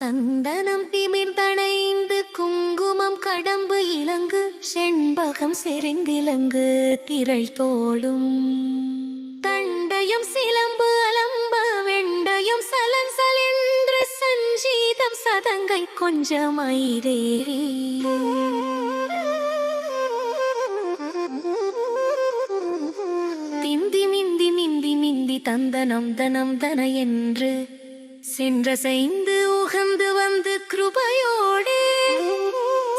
சந்தனம் திமிர்தணைந்து குங்குமம் கடம்பு இலங்கு செண்பகம் செறிந்திலங்கு திரள் தோளும். தண்டையும் சிலம்பு அலம்ப வெண்டையும் சலன் சலென்று சஞ்சீதம் சதங்கை கொஞ்சம் ஐரேறி திந்தி மிந்தி மிந்தி மிந்தி தந்தனம் தனம் தன என்று சென்ற செய்து புகுந்து வந்து கிருபையோடே.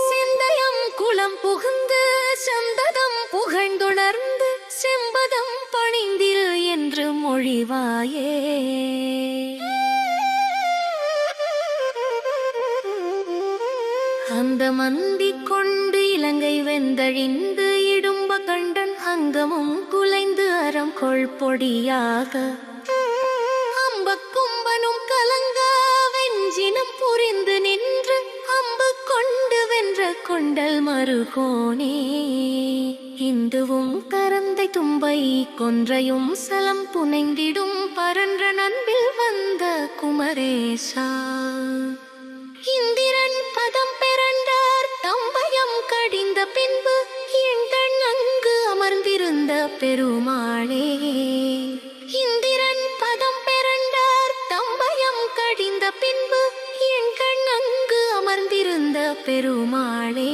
சிந்தயம் குளம் புகுந்து சந்ததம் புகழ்ந்துணர்ந்து செம்பதம் பணிந்தில் என்று மொழிவாயே. அந்த மந்தி கொண்டு இலங்கை வெந்தழிந்து இடும்ப கண்டன் அங்கமும் குலைந்து அறம் கொள் பொடியாக. கொண்டல் மருகோனே இந்துவும் கரந்தை தும்பை கொன்றையும் சலம் புனைந்திடும் பரன்ற நண்பில் வந்த குமரேசா. இந்திரன் பதம் பெறண்டார் தம்பயம் கடிந்த பின்பு எண்கண் அங்கு அமர்ந்திருந்த பெருமாளே. இந்திரன் பெருமாளே.